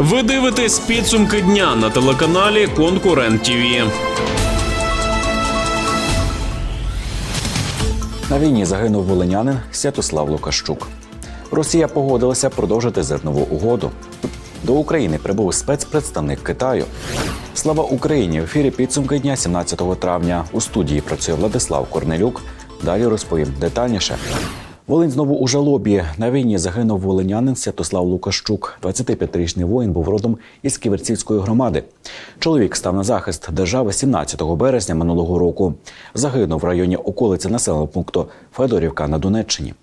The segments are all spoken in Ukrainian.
Ви дивитесь підсумки дня на телеканалі Конкурент ТІВІ. На війні загинув волинянин Святослав Лукащук. Росія погодилася продовжити зернову угоду. До України прибув спецпредставник Китаю. Слава Україні! В ефірі підсумки дня 17 травня. У студії працює Владислав Корнелюк. Далі розповім детальніше. Волинь знову у жалобі. На війні загинув волинянин Святослав Лукащук. 25-річний воїн був родом із Ківерцівської громади. Чоловік став на захист держави 17 березня минулого року. Загинув в районі околиці населеного пункту Федорівка на Донеччині.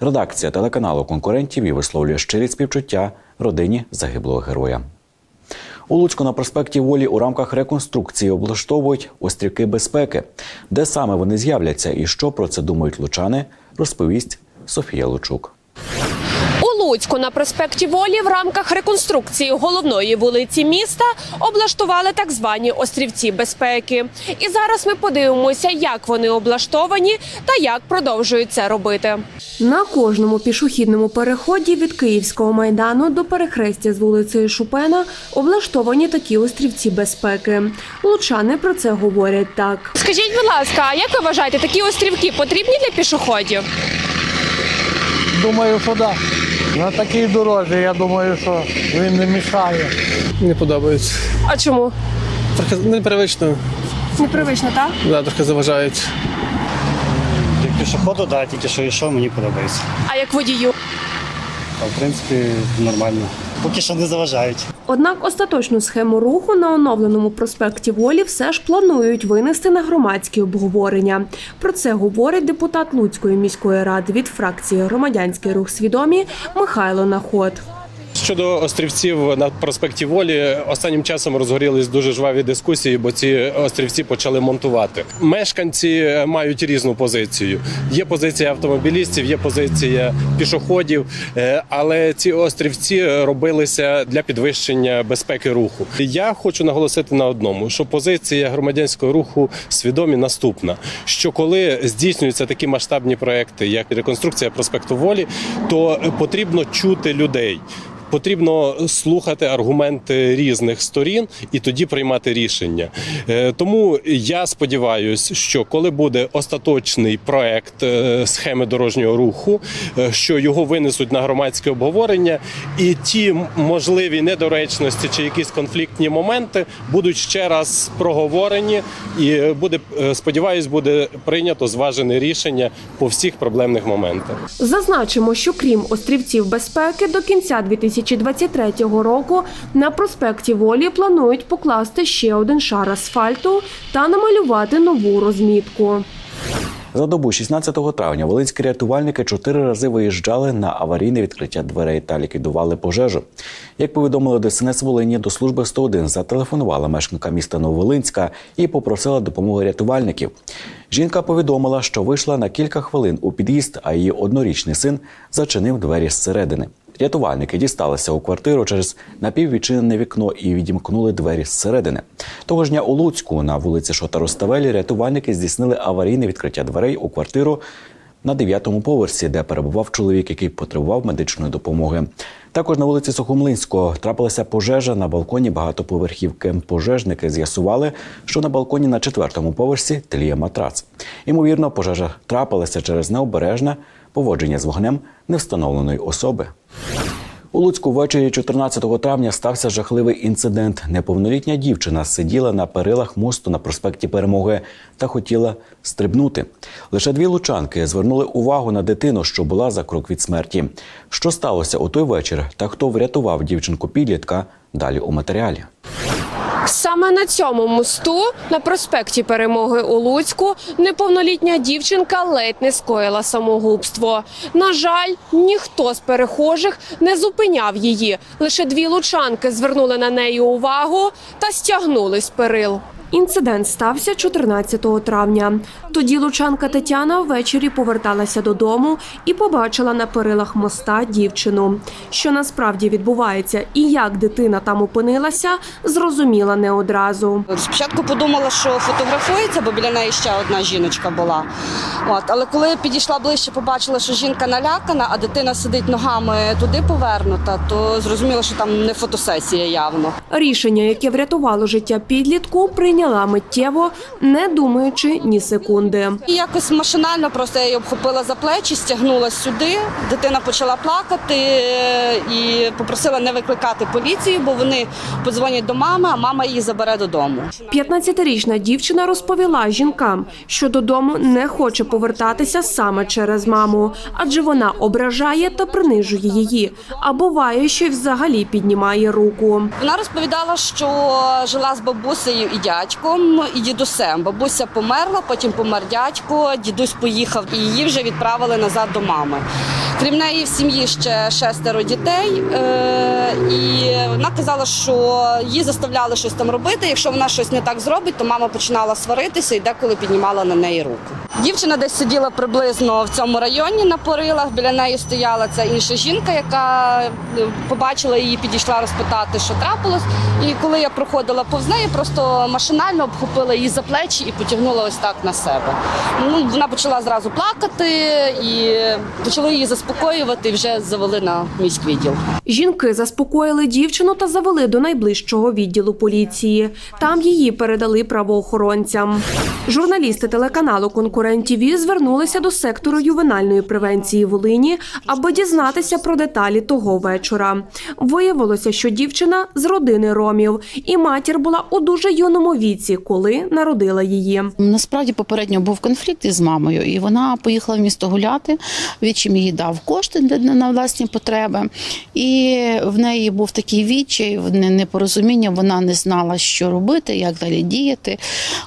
Редакція телеканалу конкурентів і висловлює щирі співчуття родині загиблого героя. У Луцьку на проспекті Волі у рамках реконструкції облаштовують острівки безпеки. Де саме вони з'являться і що про це думають лучани, розповість Софія Лучук. У Луцьку на проспекті Волі в рамках реконструкції головної вулиці міста облаштували так звані острівці безпеки. І зараз ми подивимося, як вони облаштовані та як продовжують це робити. На кожному пішохідному переході від Київського майдану до перехрестя з вулицею Шупена облаштовані такі острівці безпеки. Лучани про це говорять так. Скажіть, будь ласка, а як ви вважаєте, такі острівки потрібні для пішоходів? Думаю, що да. На такій дорозі, я думаю, що він не мішає. Не подобається. А чому? Трохи непривично, Непривично, так? да, трохи заважають. Як пішоходу, да, тільки що йшов, мені подобається. А як водію? А в принципі, нормально. Поки що не заважають. Однак остаточну схему руху на оновленому проспекті Волі все ж планують винести на громадські обговорення. Про це говорить депутат Луцької міської ради від фракції Громадянський рух свідомі Михайло Наход. Щодо острівців на проспекті Волі, останнім часом розгорілись дуже жваві дискусії, бо ці острівці почали монтувати. Мешканці мають різну позицію. Є позиція автомобілістів, є позиція пішоходів, е, але ці острівці робилися для підвищення безпеки руху. Я хочу наголосити на одному, що позиція громадянського руху свідомі наступна: що коли здійснюються такі масштабні проекти, як реконструкція проспекту Волі, то потрібно чути людей. Потрібно слухати аргументи різних сторін і тоді приймати рішення. Е, Тому я сподіваюся, що коли буде остаточний проект е, схеми дорожнього руху, е, що його винесуть на громадське обговорення, і ті можливі недоречності чи якісь конфліктні моменти будуть ще раз проговорені, і буде сподіваюсь, буде прийнято зважене рішення по всіх проблемних моментах. Зазначимо, що крім острівців безпеки, до кінця 2023 року на проспекті Волі планують покласти ще один шар асфальту та намалювати нову розмітку. За добу 16 травня волинські рятувальники чотири рази виїжджали на аварійне відкриття дверей та ліквідували пожежу. Як повідомили ДСНС Волині, до служби 101 зателефонувала мешканка міста Нововолинська і попросила допомоги рятувальників. Жінка повідомила, що вийшла на кілька хвилин у під'їзд, а її однорічний син зачинив двері зсередини. Рятувальники дісталися у квартиру через напіввідчинене вікно і відімкнули двері зсередини. Того ж дня у Луцьку на вулиці Шота Роставелі рятувальники здійснили аварійне відкриття дверей у квартиру на дев'ятому поверсі, де перебував чоловік, який потребував медичної допомоги. Також на вулиці Сухомлинського трапилася пожежа на балконі багатоповерхівки. Пожежники з'ясували, що на балконі на четвертому поверсі тліє матрац. Ймовірно, пожежа трапилася через необережне поводження з вогнем невстановленої особи. У Луцьку ввечері 14 травня стався жахливий інцидент. Неповнолітня дівчина сиділа на перилах мосту на проспекті Перемоги та хотіла стрибнути. Лише дві лучанки звернули увагу на дитину, що була за крок від смерті. Що сталося у той вечір та хто врятував дівчинку підлітка? Далі у матеріалі. Саме на цьому мосту на проспекті Перемоги у Луцьку неповнолітня дівчинка ледь не скоїла самогубство. На жаль, ніхто з перехожих не зупиняв її. Лише дві лучанки звернули на неї увагу та стягнули з перил. Інцидент стався 14 травня. Тоді лучанка Тетяна ввечері поверталася додому і побачила на перилах моста дівчину. Що насправді відбувається і як дитина там опинилася, зрозуміла не одразу. Спочатку подумала, що фотографується, бо біля неї ще одна жіночка була. От, але коли підійшла ближче, побачила, що жінка налякана, а дитина сидить ногами туди повернута, то зрозуміла, що там не фотосесія явно. Рішення, яке врятувало життя підлітку, прийняла миттєво, не думаючи ні секунди. І якось машинально просто я її обхопила за плечі, стягнула сюди. Дитина почала плакати е, і попросила не викликати поліцію, бо вони подзвонять до мами, а мама її забере додому. 15-річна дівчина розповіла жінкам, що додому не хоче повертатися саме через маму, адже вона ображає та принижує її. А буває, що й взагалі піднімає руку. Вона розповідала, що жила з бабусею і дядьком, і дідусем. Бабуся померла, потім помер дядько, дідусь поїхав, і її вже відправили назад до мами. Крім неї, в сім'ї ще шестеро дітей, е, і вона казала, що її заставляли щось там робити. Якщо вона щось не так зробить, то мама починала сваритися і деколи піднімала на неї руку. Дівчина десь сиділа приблизно в цьому районі на порилах. Біля неї стояла ця інша жінка, яка е, побачила її, підійшла розпитати, що трапилось. І коли я проходила повз неї, просто машинально обхопила її за плечі і потягнула ось так на себе. Ну вона почала зразу плакати і почали її заспокоювати. і Вже завели на міськвідділ. Жінки заспокоїли дівчину та завели до найближчого відділу поліції. Там її передали правоохоронцям. Журналісти телеканалу Конкурент ТІВІ звернулися до сектору ювенальної превенції Волині, аби дізнатися про деталі того вечора. Виявилося, що дівчина з родини ромів, і матір була у дуже юному віці, коли народила її. Насправді попередньо був конфлікт із мамою, і вона поїхала в місто гуляти. Відчим їй дав кошти на власні потреби. І в неї був такий відчай, не- непорозуміння. Вона не знала, що робити, як далі діяти.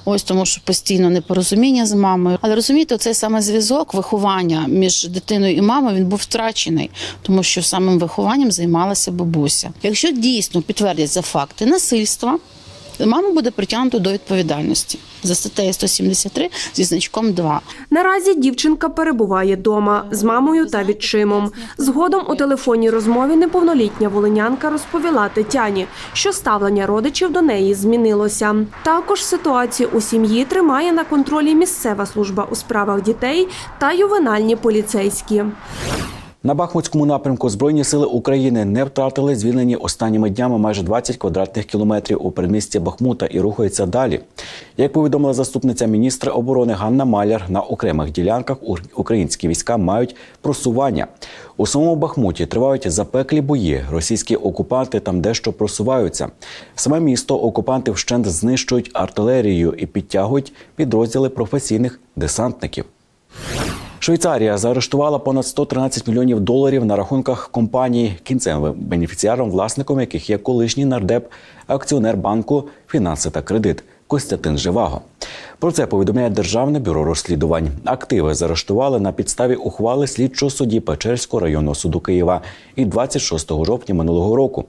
Ось тому, що постійно непорозуміння з мамою. Але розумієте, цей саме зв'язок виховання між дитиною і мамою він був втрачений, тому що самим вихованням займалася бабуся. Якщо дійсно підтвердяться факти насильства. Мама буде притягнута до відповідальності за статтею 173 зі значком 2. Наразі дівчинка перебуває дома з мамою та відчимом. Згодом у телефонній розмові неповнолітня волинянка розповіла Тетяні, що ставлення родичів до неї змінилося. Також ситуацію у сім'ї тримає на контролі місцева служба у справах дітей та ювенальні поліцейські. На Бахмутському напрямку Збройні сили України не втратили звільнені останніми днями майже 20 квадратних кілометрів у передмісті Бахмута і рухаються далі. Як повідомила заступниця міністра оборони Ганна Маляр, на окремих ділянках українські війська мають просування. У самому Бахмуті тривають запеклі бої. Російські окупанти там дещо просуваються. Саме місто окупанти вщент знищують артилерією і підтягують підрозділи професійних десантників. Швейцарія заарештувала понад 113 мільйонів доларів на рахунках компаній, кінцевим бенефіціаром, власником яких є колишній нардеп, акціонер банку Фінанси та кредит Костянтин Живаго. Про це повідомляє Державне бюро розслідувань. Активи заарештували на підставі ухвали слідчого судді Печерського районного суду Києва і 26 жовтня минулого року.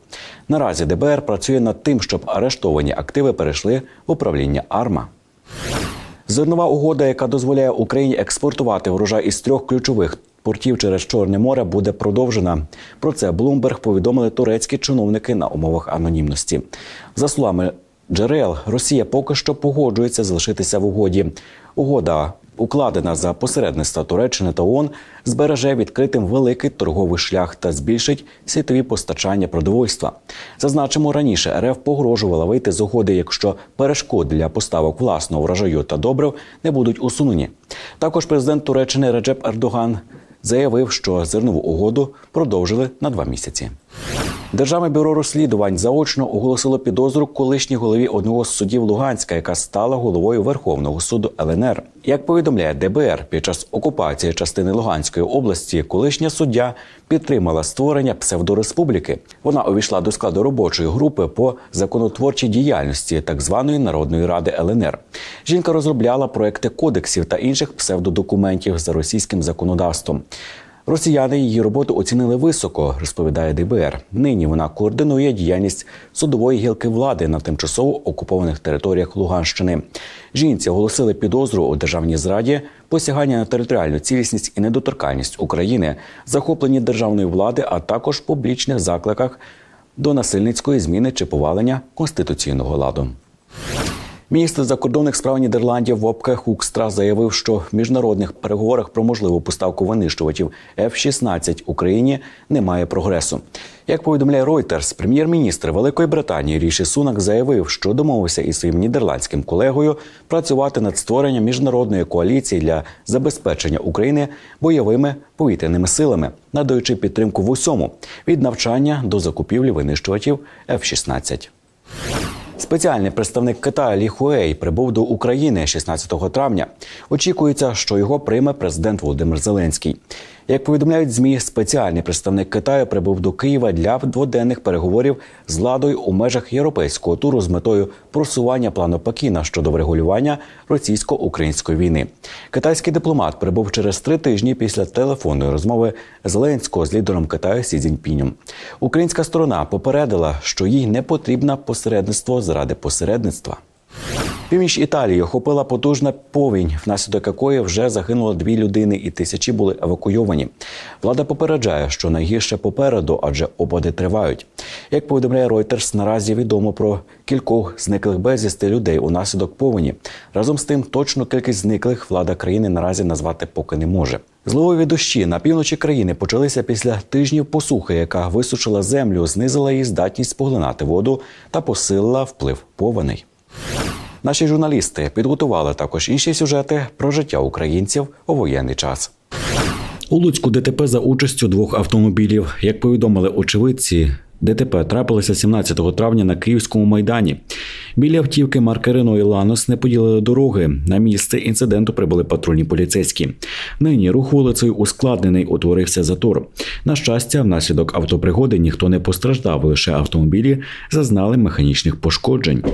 Наразі ДБР працює над тим, щоб арештовані активи перейшли в управління АРМА. Зернова угода, яка дозволяє Україні експортувати врожай із трьох ключових портів через Чорне море, буде продовжена. Про це Блумберг повідомили турецькі чиновники на умовах анонімності. За словами джерел, Росія поки що погоджується залишитися в угоді. Угода, укладена за посередництва Туреччини та ООН, збереже відкритим великий торговий шлях та збільшить світові постачання продовольства. Зазначимо, раніше РФ погрожувала вийти з угоди, якщо перешкоди для поставок власного врожаю та добрив не будуть усунені. Також президент Туреччини Реджеп Ердоган заявив, що зернову угоду продовжили на два місяці. Державне бюро розслідувань заочно оголосило підозру колишній голові одного з судів Луганська, яка стала головою Верховного суду ЛНР. Як повідомляє ДБР, під час окупації частини Луганської області колишня суддя підтримала створення псевдореспубліки. Вона увійшла до складу робочої групи по законотворчій діяльності так званої Народної ради ЛНР. Жінка розробляла проекти кодексів та інших псевдодокументів за російським законодавством. Росіяни її роботу оцінили високо, розповідає ДБР. Нині вона координує діяльність судової гілки влади на тимчасово окупованих територіях Луганщини. Жінці оголосили підозру у державній зраді, посягання на територіальну цілісність і недоторканність України, захоплення державної влади, а також публічних закликах до насильницької зміни чи повалення конституційного ладу. Міністр закордонних справ Нідерландів Вопке Хукстра заявив, що в міжнародних переговорах про можливу поставку винищувачів F-16 Україні немає прогресу. Як повідомляє Reuters, прем'єр-міністр Великої Британії Ріші Сунак заявив, що домовився із своїм нідерландським колегою працювати над створенням міжнародної коаліції для забезпечення України бойовими повітряними силами, надаючи підтримку в усьому від навчання до закупівлі винищувачів F-16. Спеціальний представник Китаю Лі Хуей прибув до України 16 травня. Очікується, що його прийме президент Володимир Зеленський. Як повідомляють змі, спеціальний представник Китаю прибув до Києва для дводенних переговорів з владою у межах європейського туру з метою просування плану Пекіна щодо врегулювання російсько-української війни. Китайський дипломат прибув через три тижні після телефонної розмови Зеленського з лідером Китаю Сі Цзіньпінем. Українська сторона попередила, що їй не потрібно посередництво заради посередництва. Північ Італії охопила потужна повінь, внаслідок якої вже загинуло дві людини, і тисячі були евакуйовані. Влада попереджає, що найгірше попереду, адже опади тривають. Як повідомляє Reuters, наразі відомо про кількох зниклих безвісти людей унаслідок повені. Разом з тим, точну кількість зниклих влада країни наразі назвати поки не може. Зливові дощі на півночі країни почалися після тижнів посухи, яка висушила землю, знизила її здатність поглинати воду та посилила вплив повеней. Наші журналісти підготували також інші сюжети про життя українців у воєнний час. У Луцьку ДТП за участю двох автомобілів. Як повідомили очевидці, ДТП трапилося 17 травня на Київському майдані. Біля автівки марки і Ланос не поділили дороги. На місце інциденту прибули патрульні поліцейські. Нині рух вулицею ускладнений, утворився затор. На щастя, внаслідок автопригоди ніхто не постраждав, лише автомобілі зазнали механічних пошкоджень.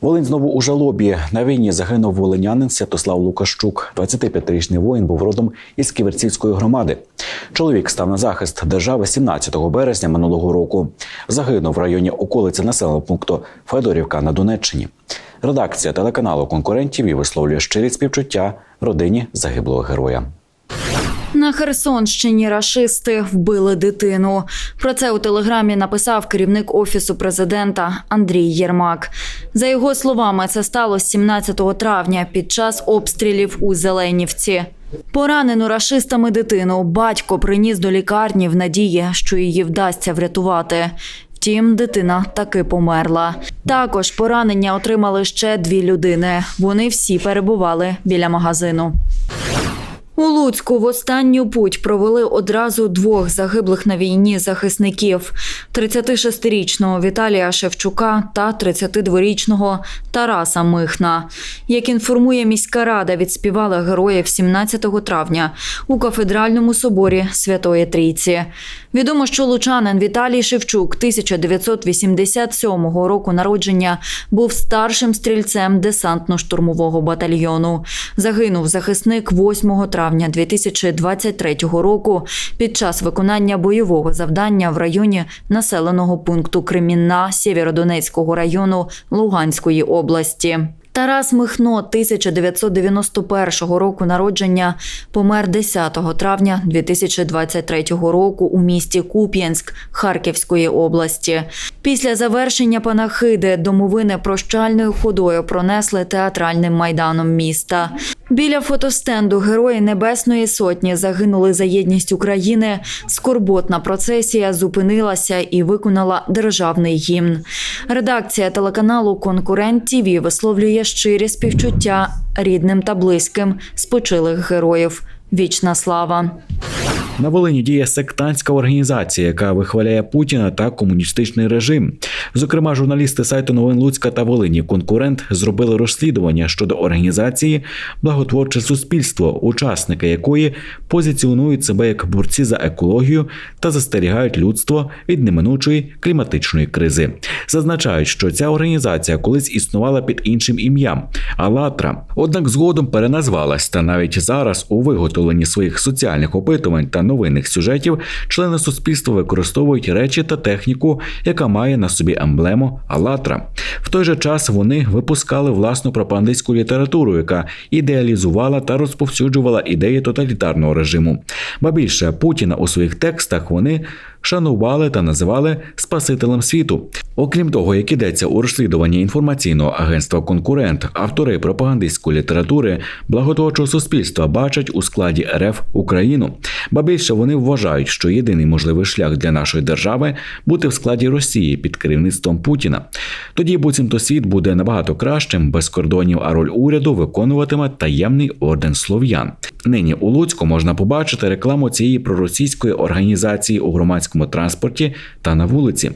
Волинь знову у жалобі. На війні загинув волинянин Святослав Лукащук. 25-річний воїн був родом із Ківерцівської громади. Чоловік став на захист держави 17 березня минулого року. Загинув в районі околиці населеного пункту Федорівка на Донеччині. Редакція телеканалу конкурентів і висловлює щирі співчуття родині загиблого героя. На Херсонщині рашисти вбили дитину. Про це у телеграмі написав керівник офісу президента Андрій Єрмак. За його словами, це сталося 17 травня під час обстрілів у Зеленівці. Поранену рашистами дитину батько приніс до лікарні в надії, що її вдасться врятувати. Втім, дитина таки померла. Також поранення отримали ще дві людини. Вони всі перебували біля магазину. У Луцьку в останню путь провели одразу двох загиблих на війні захисників: 36-річного Віталія Шевчука та 32-річного Тараса Михна. Як інформує міська рада, відспівали героїв 17 травня у кафедральному соборі Святої Трійці. Відомо, що лучанин Віталій Шевчук 1987 року народження був старшим стрільцем десантно-штурмового батальйону. Загинув захисник 8 травня 2023 року під час виконання бойового завдання в районі населеного пункту Кремінна Сєвєродонецького району Луганської області. Тарас Михно 1991 року народження помер 10 травня 2023 року у місті Куп'янськ Харківської області. Після завершення панахиди домовини прощальною ходою пронесли театральним майданом міста. Біля фотостенду Герої Небесної Сотні загинули за єдність України. Скорботна процесія зупинилася і виконала державний гімн. Редакція телеканалу Конкурент ТІВІ висловлює щирі співчуття рідним та близьким спочилих героїв. Вічна слава. На Волині діє сектантська організація, яка вихваляє Путіна та комуністичний режим. Зокрема, журналісти сайту новин Луцька та Волині конкурент зробили розслідування щодо організації Благотворче суспільство, учасники якої позиціонують себе як борці за екологію та застерігають людство від неминучої кліматичної кризи. Зазначають, що ця організація колись існувала під іншим ім'ям Алатра, однак згодом переназвалась та навіть зараз у виготовленні своїх соціальних опитувань та новинних сюжетів члени суспільства використовують речі та техніку, яка має на собі емблему Алатра. В той же час вони випускали власну пропагандистську літературу, яка ідеалізувала та розповсюджувала ідеї тоталітарного режиму. Ба більше Путіна у своїх текстах вони шанували та називали Спасителем світу. Окрім того, як ідеться у розслідуванні інформаційного агентства Конкурент, автори пропагандистської літератури благотворчого суспільства бачать у складі РФ Україну. Ба більше вони вважають, що єдиний можливий шлях для нашої держави бути в складі Росії під керівництвом Путіна. Тоді буцімто світ буде набагато кращим, без кордонів, а роль уряду виконуватиме таємний орден слов'ян. Нині у Луцьку можна побачити рекламу цієї проросійської організації у громадському транспорті та на вулиці.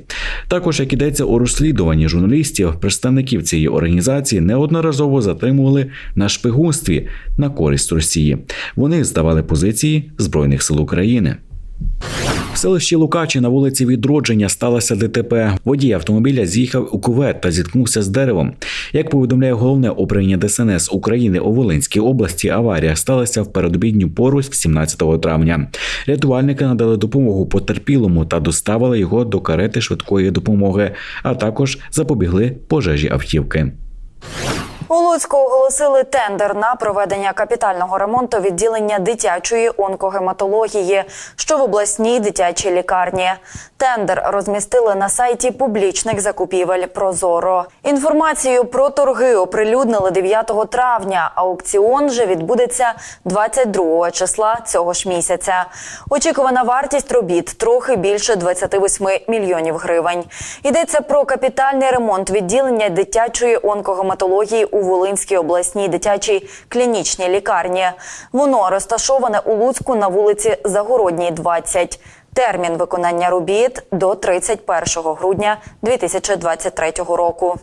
Також, як ідеться у розслідуванні журналістів, представників цієї організації неодноразово затримували на шпигунстві на користь Росії. Вони здавали позиції збройних сил України. В селищі Лукачі на вулиці Відродження сталося ДТП. Водій автомобіля з'їхав у кувет та зіткнувся з деревом. Як повідомляє головне управління ДСНС України у Волинській області, аварія сталася в передобідню пору 17 травня. Рятувальники надали допомогу потерпілому та доставили його до карети швидкої допомоги, а також запобігли пожежі автівки. У Луцьку оголосили тендер на проведення капітального ремонту відділення дитячої онкогематології, що в обласній дитячій лікарні. Тендер розмістили на сайті публічних закупівель Прозоро. Інформацію про торги оприлюднили 9 травня. Аукціон же відбудеться 22 числа цього ж місяця. Очікувана вартість робіт трохи більше 28 мільйонів гривень. Йдеться про капітальний ремонт відділення дитячої онкогематології у Волинській обласній дитячій клінічній лікарні. Воно розташоване у Луцьку на вулиці Загородній, 20. Термін виконання робіт до 31 грудня 2023 року.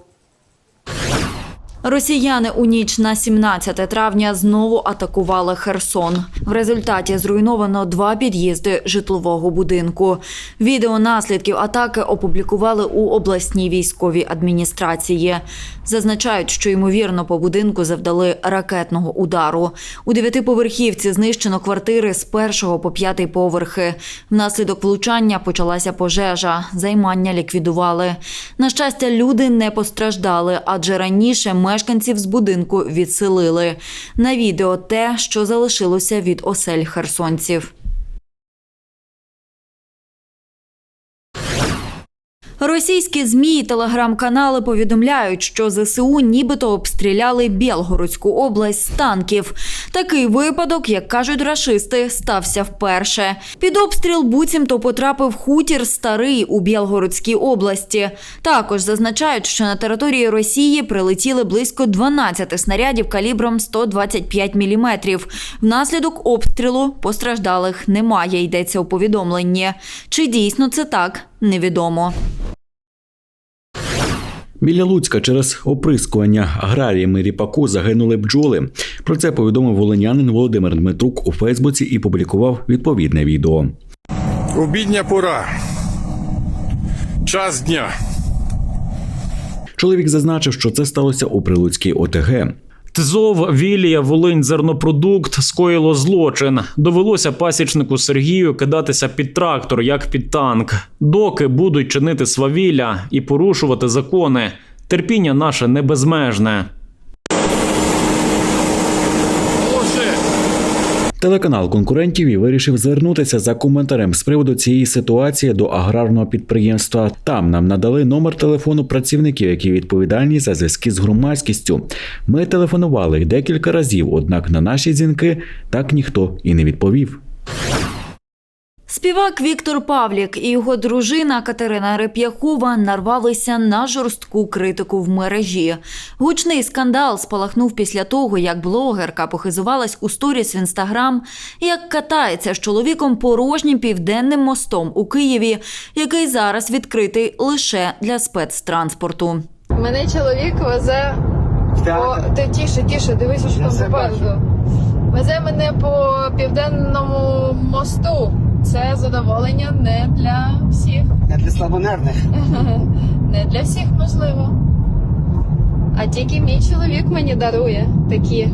Росіяни у ніч на 17 травня знову атакували Херсон. В результаті зруйновано два під'їзди житлового будинку. Відео наслідків атаки опублікували у обласній військовій адміністрації. Зазначають, що ймовірно по будинку завдали ракетного удару. У дев'ятиповерхівці знищено квартири з першого по п'ятий поверхи. Внаслідок влучання почалася пожежа. Займання ліквідували. На щастя, люди не постраждали, адже раніше мешканців з будинку відселили. На відео те, що залишилося від осель херсонців. Російські змі і телеграм-канали повідомляють, що ЗСУ нібито обстріляли Білгородську область з танків. Такий випадок, як кажуть рашисти, стався вперше. Під обстріл буцімто потрапив хутір старий у Білгородській області. Також зазначають, що на території Росії прилетіли близько 12 снарядів калібром 125 мм. Внаслідок обстрілу постраждалих немає. Йдеться у повідомленні. Чи дійсно це так? Невідомо. Біля Луцька через оприскування аграріями ріпаку загинули бджоли. Про це повідомив волинянин Володимир Дмитрук у Фейсбуці і публікував відповідне відео. Обідня пора. Час дня. Чоловік зазначив, що це сталося у Прилуцькій ОТГ. ТЗОВ Вілія Волинь Зернопродукт скоїло злочин. Довелося пасічнику Сергію кидатися під трактор, як під танк. Доки будуть чинити свавілля і порушувати закони. Терпіння наше не безмежне. Телеканал конкурентів і вирішив звернутися за коментарем з приводу цієї ситуації до аграрного підприємства. Там нам надали номер телефону працівників, які відповідальні за зв'язки з громадськістю. Ми телефонували декілька разів, однак на наші дзвінки так ніхто і не відповів. Співак Віктор Павлік і його дружина Катерина Реп'яхова нарвалися на жорстку критику в мережі. Гучний скандал спалахнув після того, як блогерка похизувалась у сторіс в інстаграм, як катається з чоловіком порожнім південним мостом у Києві, який зараз відкритий лише для спецтранспорту. Мене чоловік везе по ти тіше, тіше, дивися, що там попереду. Везе мене по південному мосту. Це задоволення не для всіх. Не для слабонервних. Не для всіх можливо. А тільки мій чоловік мені дарує такі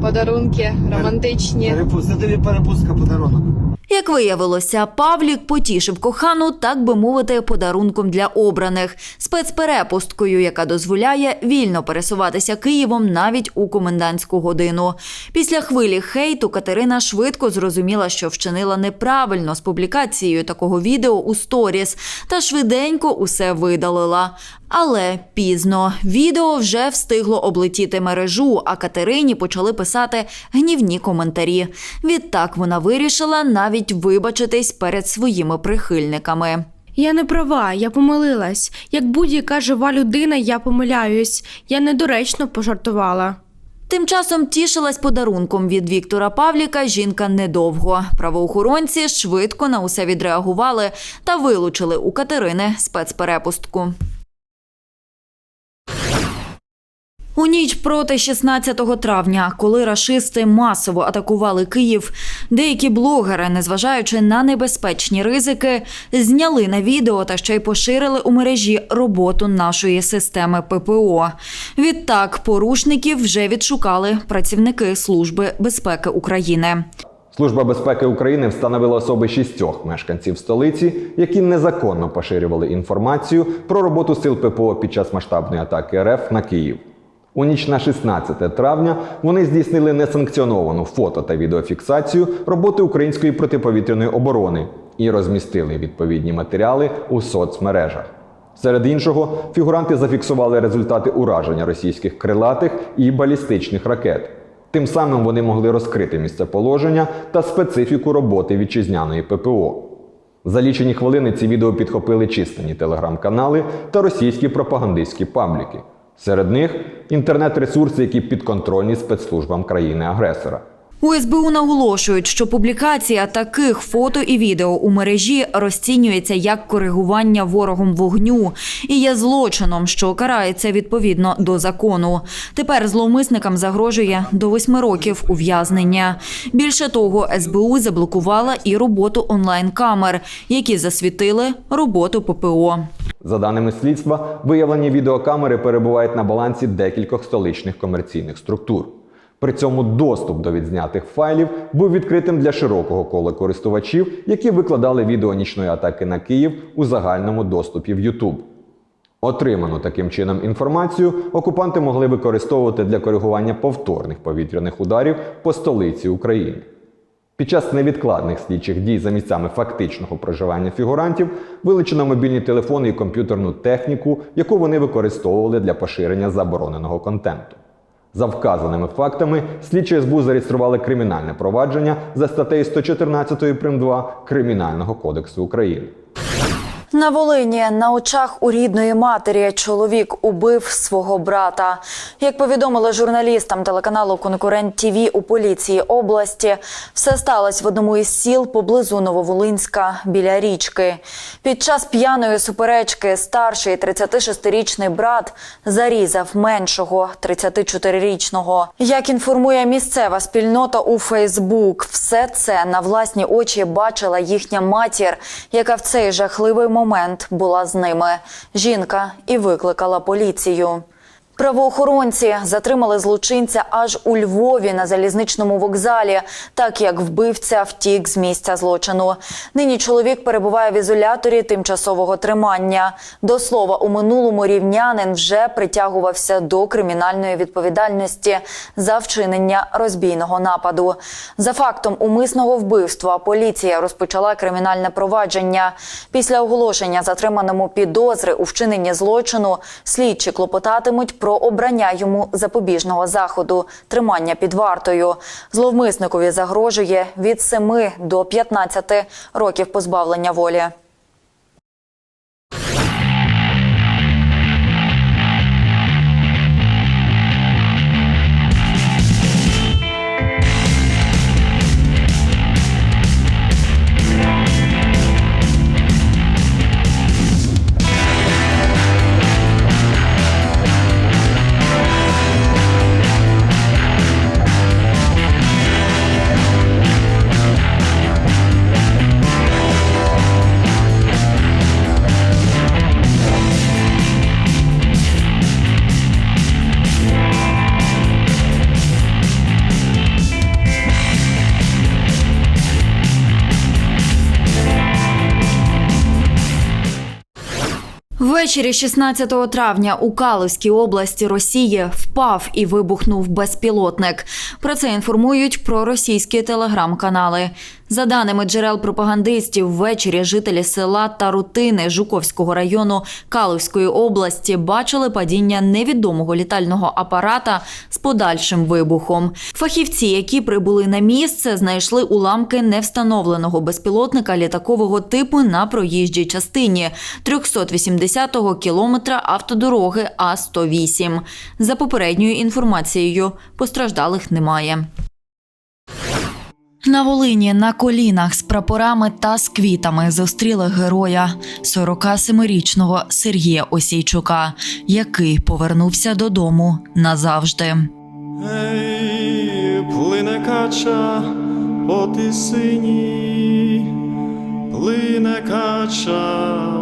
подарунки романтичні. Це тобі перепустка подарунок. Як виявилося, Павлік потішив кохану, так би мовити, подарунком для обраних спецперепусткою, яка дозволяє вільно пересуватися Києвом навіть у комендантську годину. Після хвилі хейту Катерина швидко зрозуміла, що вчинила неправильно з публікацією такого відео у сторіс, та швиденько усе видалила. Але пізно відео вже встигло облетіти мережу, а Катерині почали писати гнівні коментарі. Відтак вона вирішила навіть вибачитись перед своїми прихильниками. Я не права, я помилилась. Як будь-яка жива людина, я помиляюсь. Я недоречно пожартувала. Тим часом тішилась подарунком від Віктора Павліка жінка недовго. Правоохоронці швидко на усе відреагували та вилучили у Катерини спецперепустку. У ніч проти 16 травня, коли рашисти масово атакували Київ, деякі блогери, незважаючи на небезпечні ризики, зняли на відео та ще й поширили у мережі роботу нашої системи ППО. Відтак порушників вже відшукали працівники Служби безпеки України. Служба безпеки України встановила особи шістьох мешканців столиці, які незаконно поширювали інформацію про роботу сил ППО під час масштабної атаки РФ на Київ. У ніч на 16 травня вони здійснили несанкціоновану фото та відеофіксацію роботи української протиповітряної оборони і розмістили відповідні матеріали у соцмережах. Серед іншого, фігуранти зафіксували результати ураження російських крилатих і балістичних ракет. Тим самим вони могли розкрити місцеположення та специфіку роботи вітчизняної ППО. За лічені хвилини ці відео підхопили численні телеграм-канали та російські пропагандистські пабліки. Серед них інтернет-ресурси, які підконтрольні спецслужбам країни-агресора. У СБУ наголошують, що публікація таких фото і відео у мережі розцінюється як коригування ворогом вогню і є злочином, що карається відповідно до закону. Тепер зловмисникам загрожує до восьми років ув'язнення. Більше того, СБУ заблокувала і роботу онлайн-камер, які засвітили роботу ППО. За даними слідства, виявлені відеокамери перебувають на балансі декількох столичних комерційних структур. При цьому доступ до відзнятих файлів був відкритим для широкого кола користувачів, які викладали відео нічної атаки на Київ у загальному доступі в YouTube. Отриману таким чином інформацію окупанти могли використовувати для коригування повторних повітряних ударів по столиці України. Під час невідкладних слідчих дій за місцями фактичного проживання фігурантів вилучено мобільні телефони і комп'ютерну техніку, яку вони використовували для поширення забороненого контенту. За вказаними фактами, слідчі СБУ зареєстрували кримінальне провадження за статтею 114 прим. 2 Кримінального кодексу України. На Волині на очах у рідної матері чоловік убив свого брата. Як повідомили журналістам телеканалу Конкурент ТІВІ у поліції області, все сталося в одному із сіл поблизу Нововолинська біля річки. Під час п'яної суперечки старший 36-річний брат зарізав меншого 34-річного. Як інформує місцева спільнота у Фейсбук, все це на власні очі бачила їхня матір, яка в цей жахливий момент була з ними. Жінка і викликала поліцію. Правоохоронці затримали злочинця аж у Львові на залізничному вокзалі, так як вбивця втік з місця злочину. Нині чоловік перебуває в ізоляторі тимчасового тримання. До слова, у минулому рівнянин вже притягувався до кримінальної відповідальності за вчинення розбійного нападу. За фактом умисного вбивства поліція розпочала кримінальне провадження. Після оголошення затриманому підозри у вчиненні злочину слідчі клопотатимуть про про обрання йому запобіжного заходу тримання під вартою. Зловмисникові загрожує від 7 до 15 років позбавлення волі. Ввечері 16 травня у Калузькій області Росії впав і вибухнув безпілотник. Про це інформують проросійські телеграм-канали. За даними джерел пропагандистів, ввечері жителі села Тарутини Жуковського району Калузької області бачили падіння невідомого літального апарата з подальшим вибухом. Фахівці, які прибули на місце, знайшли уламки невстановленого безпілотника літакового типу на проїжджій частині 380-го кілометра автодороги А-108. За попередньою інформацією, постраждалих немає. На Волині на колінах з прапорами та з квітами зустріли героя 47-річного Сергія Осійчука, який повернувся додому назавжди. Ей, плине кача по тисині, плине кача.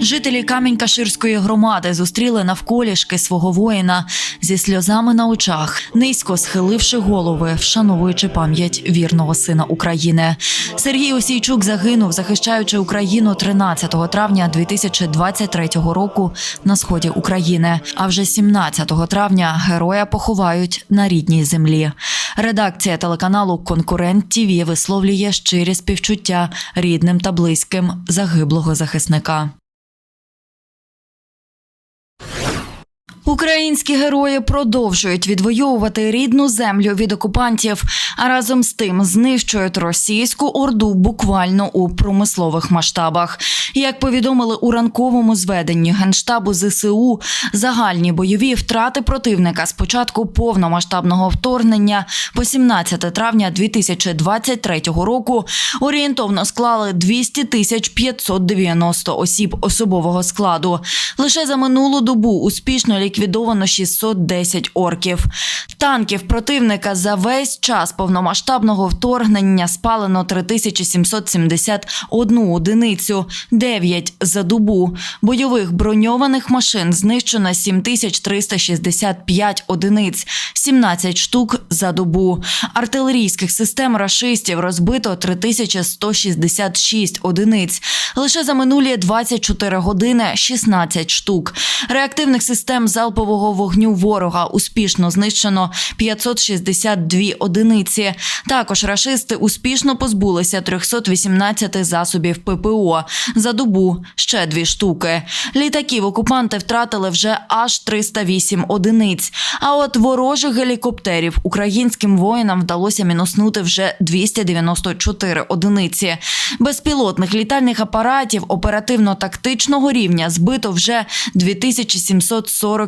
Жителі Камінь-Каширської громади зустріли навколішки свого воїна зі сльозами на очах, низько схиливши голови, вшановуючи пам'ять вірного сина України. Сергій Осійчук загинув, захищаючи Україну 13 травня 2023 року на сході України. А вже 17 травня героя поховають на рідній землі. Редакція телеканалу Конкурент ТІВІ висловлює щирі співчуття рідним та близьким загиблого захисника. Українські герої продовжують відвоювати рідну землю від окупантів, а разом з тим знищують російську орду буквально у промислових масштабах. Як повідомили у ранковому зведенні генштабу ЗСУ, загальні бойові втрати противника з початку повномасштабного вторгнення по 17 травня 2023 року орієнтовно склали 200 тисяч 590 осіб особового складу. Лише за минулу добу успішно ліквідовано 610 орків. Танків противника за весь час повномасштабного вторгнення спалено 3771 одиницю, 9 за добу. Бойових броньованих машин знищено 7365 одиниць, 17 штук за добу. Артилерійських систем рашистів розбито 3166 одиниць. Лише за минулі 24 години 16 штук. Реактивних систем залпового вогню ворога успішно знищено 562 одиниці. Також рашисти успішно позбулися 318 засобів ППО. За добу ще дві штуки. Літаків окупанти втратили вже аж 308 одиниць. А от ворожих гелікоптерів українським воїнам вдалося мінуснути вже 294 одиниці. Безпілотних літальних апаратів оперативно-тактичного рівня збито вже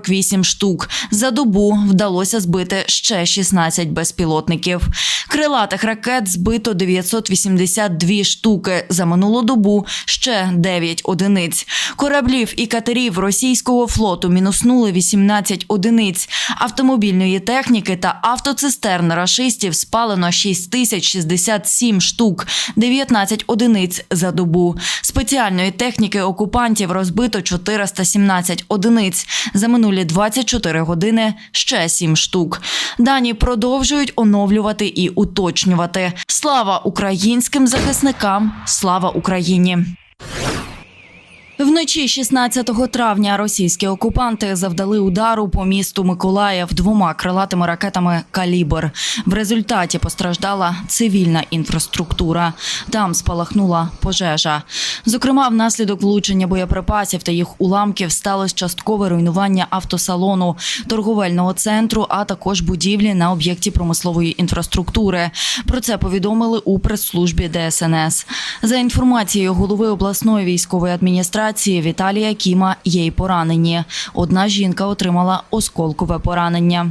2748 штук. За добу вдалося збити ще 16 безпілотників. Крилатих ракет збито 982 штуки. За минулу добу ще 9 одиниць. Кораблів і катерів російського флоту мінуснули 18 одиниць. Автомобільної техніки та автоцистерн рашистів спалено 6067 штук, 19 одиниць за добу. Спеціальної техніки окупантів розбито 417 одиниць. За минулі 24 години ще 7 штук. Дані продовжують оновлювати і уточнювати. Слава українським захисникам! Слава Україні! Вночі 16 травня російські окупанти завдали удару по місту Миколаїв двома крилатими ракетами «Калібр». В результаті постраждала цивільна інфраструктура. Там спалахнула пожежа. Зокрема, внаслідок влучення боєприпасів та їх уламків сталося часткове руйнування автосалону, торговельного центру, а також будівлі на об'єкті промислової інфраструктури. Про це повідомили у прес-службі ДСНС. За інформацією голови обласної військової адміністрації Віталія Кіма, є й поранені. Одна жінка отримала осколкове поранення.